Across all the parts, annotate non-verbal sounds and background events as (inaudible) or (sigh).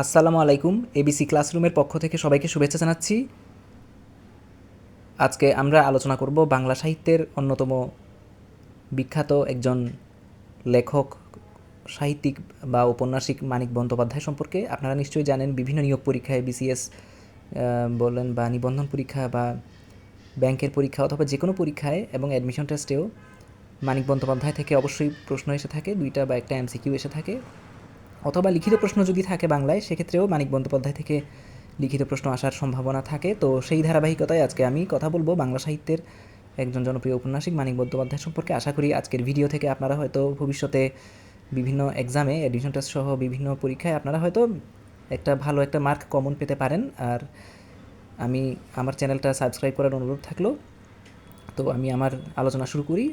আসসালামু আলাইকুম এবিসি ক্লাসরুমের পক্ষ থেকে সবাইকে শুভেচ্ছা জানাচ্ছি। আজকে আমরা আলোচনা করব বাংলা সাহিত্যের অন্যতম বিখ্যাত একজন লেখক, সাহিত্যিক বা ঔপন্যাসিক মানিক বন্দ্যোপাধ্যায় সম্পর্কে। আপনারা নিশ্চয়ই জানেন, বিভিন্ন নিয়োগ পরীক্ষায় বিসিএস বলেন বা নিবন্ধন পরীক্ষা বা ব্যাংকের পরীক্ষা অথবা যে কোনো পরীক্ষায় এবং অ্যাডমিশন টেস্টেও মানিক বন্দ্যোপাধ্যায় থেকে অবশ্যই প্রশ্ন এসে থাকে, দুইটা বা একটা এমসিকিউ এসে থাকে। অথবা লিখিত প্রশ্ন যদি থাকে বাংলায়, সেক্ষেত্রেও মানিক বন্দ্যোপাধ্যায় থেকে লিখিত প্রশ্ন আসার সম্ভাবনা থাকে। তো সেই ধারাবাহিকতায় আজকে আমি কথা বলব বাংলা সাহিত্যের একজন জনপ্রিয় উপন্যাসিক মানিক বন্দ্যোপাধ্যায় সম্পর্কে। আশা করি আজকের ভিডিও থেকে আপনারা হয়তো ভবিষ্যতে বিভিন্ন এক্সামে অ্যাডমিশন টেস্ট সহ বিভিন্ন পরীক্ষায় আপনারা হয়তো একটা ভালো একটা মার্ক কমন পেতে পারেন। আর আমি, আমার চ্যানেলটা সাবস্ক্রাইব করার অনুরোধ থাকল। তো আমি আমার আলোচনা শুরু করি।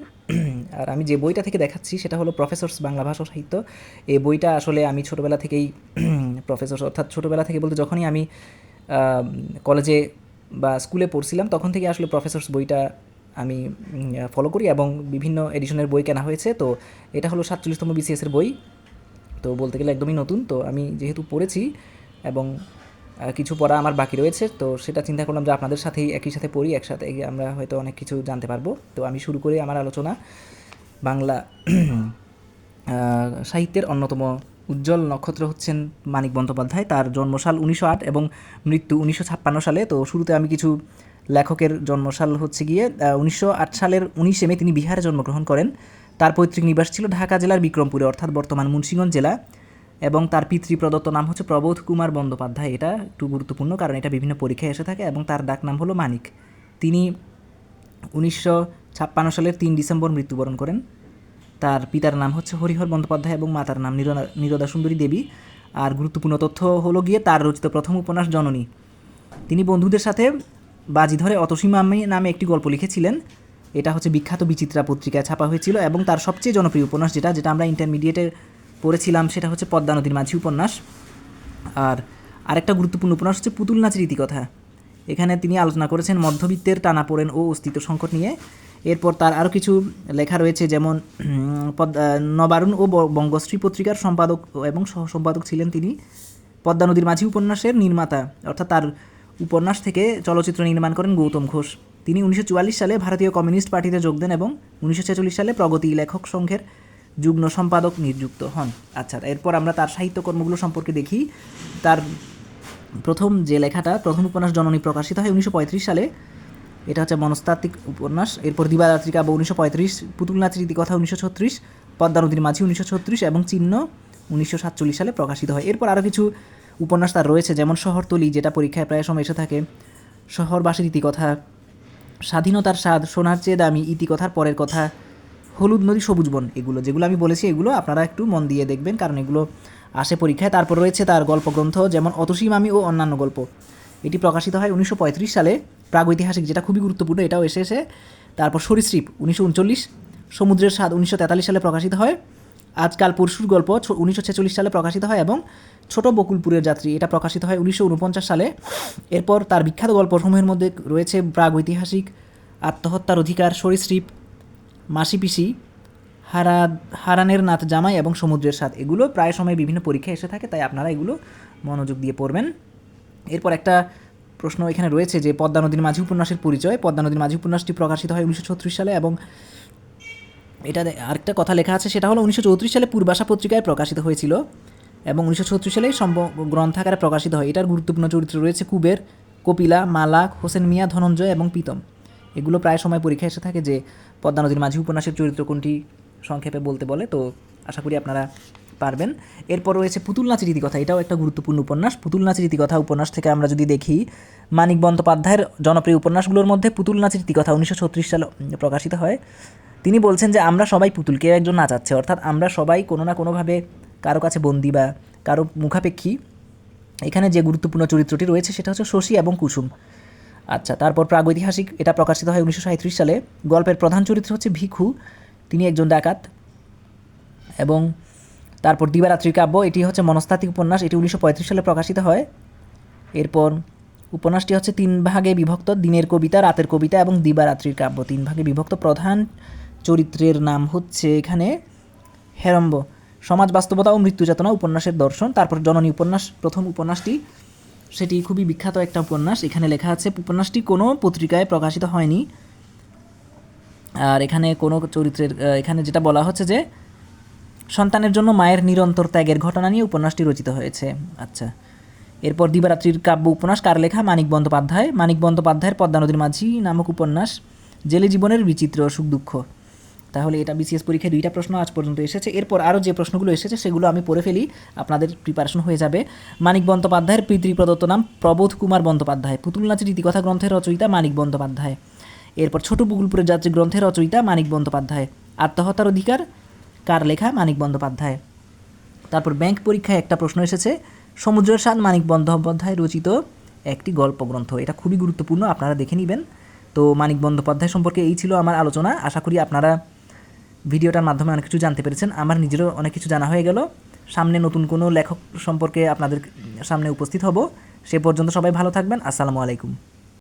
আর আমি যে বইটা থেকে দেখাচ্ছি, সেটা হলো প্রফেসরস বাংলা ভাষা সাহিত্য। এই বইটা আসলে আমি ছোটোবেলা থেকেই (clears throat) প্রফেসর অর্থাৎ ছোটোবেলা থেকে বলতে যখনই আমি কলেজে বা স্কুলে পড়ছিলাম, তখন থেকে আসলে প্রফেসরস বইটা আমি ফলো করি এবং বিভিন্ন এডিশনের বই কেনা হয়েছে। তো এটা হলো সাতচল্লিশতম বিসিএসের বই। তো বলতে গেলে একদমই নতুন। তো আমি যেহেতু পড়েছি এবং কিছু পড়া আমার বাকি রয়েছে, তো সেটা চিন্তা করলাম যে আপনাদের সাথেই একই সাথে পড়ি, একসাথে আমরা হয়তো অনেক কিছু জানতে পারব। তো আমি শুরু করি আমার আলোচনা। বাংলা (clears throat) সাহিত্যের অন্যতম উজ্জ্বল নক্ষত্র হচ্ছেন মানিক বন্দ্যোপাধ্যায়। তার জন্মসাল উনিশশো আট এবং মৃত্যু উনিশশো ছাপ্পান্ন সালে। তো শুরুতে আমি কিছু লেখকের জন্মসাল হচ্ছে গিয়ে উনিশশো আট সালের উনিশে মে তিনি বিহারে জন্মগ্রহণ করেন। তার পৈতৃক নিবাস ছিল ঢাকা জেলার বিক্রমপুরে, অর্থাৎ বর্তমান মুন্সিগঞ্জ জেলা। এবং তার পিতৃ প্রদত্ত নাম হচ্ছে প্রবোধ কুমার বন্দ্যোপাধ্যায়। এটা একটু গুরুত্বপূর্ণ, কারণ এটা বিভিন্ন পরীক্ষায় এসে থাকে এবং তার ডাক নাম হলো মানিক। তিনি উনিশশো ছাপ্পান্ন সালের তিন ডিসেম্বর মৃত্যুবরণ করেন। তার পিতার নাম হচ্ছে হরিহর বন্দ্যোপাধ্যায় এবং মাতার নাম নিরদা সুন্দরী দেবী। আর গুরুত্বপূর্ণ তথ্য হলো গিয়ে তার রচিত প্রথম উপন্যাস জননী। তিনি বন্ধুদের সাথে বাজি ধরে অতসীমা আমি নামে একটি গল্প লিখেছিলেন। এটা হচ্ছে বিখ্যাত বিচিত্রা পত্রিকায় ছাপা হয়েছিল এবং তার সবচেয়ে জনপ্রিয় উপন্যাস যেটা যেটা আমরা ইন্টারমিডিয়েটে পড়েছিলাম সেটা হচ্ছে পদ্মা নদীর মাঝি উপন্যাস। আর আরেকটা গুরুত্বপূর্ণ উপন্যাস হচ্ছে পুতুল নাচের ইতিকথা। এখানে তিনি আলোচনা করেছেন মধ্যবিত্তের টানাপোড়েন ও অস্তিত্ব সংকট নিয়ে। এরপর তার আরও কিছু লেখা রয়েছে যেমন নবারুণ ও বঙ্গশ্রী পত্রিকার সম্পাদক এবং সহ, সম্পাদক ছিলেন তিনি। পদ্মা নদীর মাঝি উপন্যাসের নির্মাতা, অর্থাৎ তার উপন্যাস থেকে চলচ্চিত্র নির্মাণ করেন গৌতম ঘোষ। তিনি উনিশশো চুয়াল্লিশ সালে ভারতীয় কমিউনিস্ট পার্টিতে যোগ দেন এবং উনিশশো ছেচল্লিশ সালে প্রগতি লেখক সংঘের যুগ্ম সম্পাদক নিযুক্ত হন। আচ্ছা এরপর আমরা তার সাহিত্যকর্মগুলো সম্পর্কে দেখি। তার প্রথম যে লেখাটা, প্রথম উপন্যাস জননী প্রকাশিত হয় উনিশশো পঁয়ত্রিশ সালে। এটা হচ্ছে মনস্তাত্ত্বিক উপন্যাস। এরপর দিবারাত্রি কাব্য উনিশশো পঁয়ত্রিশ পুতুল নাচের ইতিকথা উনিশশো ছত্রিশ পদ্মা নদীর মাঝি উনিশশো ছত্রিশ এবং চিহ্ন উনিশশো সাতচল্লিশ সালে প্রকাশিত হয়। এরপর আরও কিছু উপন্যাস তার রয়েছে, যেমন শহরতলি, যেটা পরীক্ষায় প্রায় সময় এসে থাকে। শহরবাসীর ইতিকথা, স্বাধীনতার স্বাদ, সোনার চেয়ে দামি ইতিকথার পরের কথা হলুদ নদী, সবুজ বন, এগুলো যেগুলো আমি বলেছি, এগুলো আপনারা একটু মন দিয়ে দেখবেন, কারণ এগুলো আসে পরীক্ষায়। তারপর রয়েছে তার গল্পগ্রন্থ, যেমন অতসী মামি ও অন্যান্য গল্প। এটি প্রকাশিত হয় উনিশশো পঁয়ত্রিশ সালে। প্রাগৈতিহাসিক যেটা খুবই গুরুত্বপূর্ণ, এটাও এসে এসে। তারপর সরীসৃপ, উনিশশো উনচল্লিশ। সমুদ্রের স্বাদ উনিশশো তেতাল্লিশ সালে প্রকাশিত হয়। আজকাল পরশুর গল্প উনিশশো ছেচল্লিশ সালে প্রকাশিত হয় এবং ছোট বকুলপুরের যাত্রী, এটা প্রকাশিত হয় উনিশশো উনপঞ্চাশ সালে। এরপর তার বিখ্যাত গল্পসমূহের মধ্যে রয়েছে প্রাগৈতিহাসিক আত্মহত্যার অধিকার, সরীসৃপ মাসি পিসি, হারা, হারানের নাথ জামাই এবং সমুদ্রের স্বাদ, এগুলো প্রায় সময় বিভিন্ন পরীক্ষায় এসে থাকে, তাই আপনারা এগুলো মনোযোগ দিয়ে পড়বেন। এরপর একটা প্রশ্ন এখানে রয়েছে যে, পদ্মা নদীর মাঝি উপন্যাসের পরিচয়। পদ্মা নদীর মাঝি উপন্যাসটি প্রকাশিত হয় উনিশশো ছত্রিশ সালে এবং এটা আরেকটা কথা লেখা আছে, সেটা হলো উনিশশো চৌত্রিশ সালে পূর্বাশা পত্রিকায় প্রকাশিত হয়েছিল এবং উনিশশো ছত্রিশ সালে সম্ভ গ্রন্থাকারে প্রকাশিত হয়। এটার গুরুত্বপূর্ণ চরিত্র রয়েছে কুবের, কপিলা, মালাক, হোসেন মিয়া, ধনঞ্জয় এবং প্রীতম। এগুলো প্রায় সময় পরীক্ষায় এসে থাকে যে পদ্মা নদীর মাঝি উপন্যাসের চরিত্র কোনটি সংক্ষেপে বলতে বলে, তো আশা করি আপনারা পারবেন। এরপর রয়েছে পুতুল নাচের ইতিকথা এটাও একটা গুরুত্বপূর্ণ উপন্যাস। পুতুল নাচের ইতিকথা উপন্যাস থেকে আমরা যদি দেখি, মানিক বন্দ্যোপাধ্যায়ের জনপ্রিয় উপন্যাসগুলোর মধ্যে পুতুল নাচের ইতিকথা উনিশশো ছত্রিশ সালে প্রকাশিত হয়। তিনি বলছেন যে, আমরা সবাই পুতুল কেউ একজন নাচাচ্ছে, অর্থাৎ আমরা সবাই কোনো না কোনোভাবে কারও কাছে বন্দি বা কারও মুখাপেক্ষী। এখানে যে গুরুত্বপূর্ণ চরিত্রটি রয়েছে, সেটা হচ্ছে শশী এবং কুসুম। আচ্ছা তারপর প্রাগৈতিহাসিক, এটা প্রকাশিত হয় উনিশশো সালে। গল্পের প্রধান চরিত্র হচ্ছে ভিখু তিনি একজন ডাকাত এবং তারপর দিবারাত্রি কাব্য, এটি হচ্ছে মনস্তাত্ত্বিক উপন্যাস, এটি উনিশশো পঁয়ত্রিশ সালে প্রকাশিত হয়। এরপর উপন্যাসটি হচ্ছে তিন ভাগে বিভক্ত, দিনের কবিতা, রাতের কবিতা এবং দিবারাত্রির কাব্য, তিন ভাগে বিভক্ত। প্রধান চরিত্রের নাম হচ্ছে এখানে হেরম্ব। সমাজ বাস্তবতা ও মৃত্যু চেতনা উপন্যাসের দর্শন, তারপর জননী উপন্যাস, প্রথম উপন্যাসটি। সেটি খুবই বিখ্যাত একটা উপন্যাস। এখানে লেখা আছে, উপন্যাসটি কোনো পত্রিকায় প্রকাশিত হয়নি। আর এখানে কোনো চরিত্রের এখানে যেটা বলা হচ্ছে যে, সন্তানের জন্য মায়ের নিরন্তর ত্যাগের ঘটনা নিয়ে উপন্যাসটি রচিত হয়েছে। আচ্ছা। এরপর দিবারাত্রির কাব্য উপন্যাস, কার লেখা? মানিক বন্দ্যোপাধ্যায়। মানিক বন্দ্যোপাধ্যায়ের পদ্মা নদীর মাঝি নামক উপন্যাস, জেলে জীবনের বিচিত্র সুখ দুঃখ। তাহলে এটা বিসিএস পরীক্ষায় দুইটা প্রশ্ন আজ পর্যন্ত এসেছে। এরপর আরও যে প্রশ্নগুলো এসেছে, সেগুলো আমি পড়ে ফেলি। আপনাদের প্রিপারেশন হয়ে যাবে। মানিক বন্দ্যোপাধ্যায়ের পিতৃ প্রদত্ত নাম প্রবোধ কুমার বন্দ্যোপাধ্যায়। পুতুল নাচের ইতিকথা গ্রন্থের রচয়িতা মানিক বন্দ্যোপাধ্যায়। এরপর ছোট বকুলপুরের যাত্রী গ্রন্থের রচয়িতা মানিক বন্দ্যোপাধ্যায়। আত্মহত্যার অধিকার, কার লেখা মানিক বন্দ্যোপাধ্যায়। তারপর ব্যাংক পরীক্ষায় একটা প্রশ্ন এসেছে। সমুদ্রের স্বাদ মানিক বন্দ্যোপাধ্যায় রচিত একটি গল্প গ্রন্থ এটা খুবই গুরুত্বপূর্ণ, আপনারা দেখে নেবেন। তো মানিক বন্দ্যোপাধ্যায় সম্পর্কে এই ছিল আমার আলোচনা। আশা করি আপনারা ভিডিওটার মাধ্যমে অনেক কিছু জানতে পেরেছেন। আমার নিজেরও অনেক কিছু জানা হয়ে গেল। সামনে নতুন কোনো লেখক সম্পর্কে আপনাদের সামনে উপস্থিত হব। সে পর্যন্ত সবাই ভালো থাকবেন। আসসালামু আলাইকুম।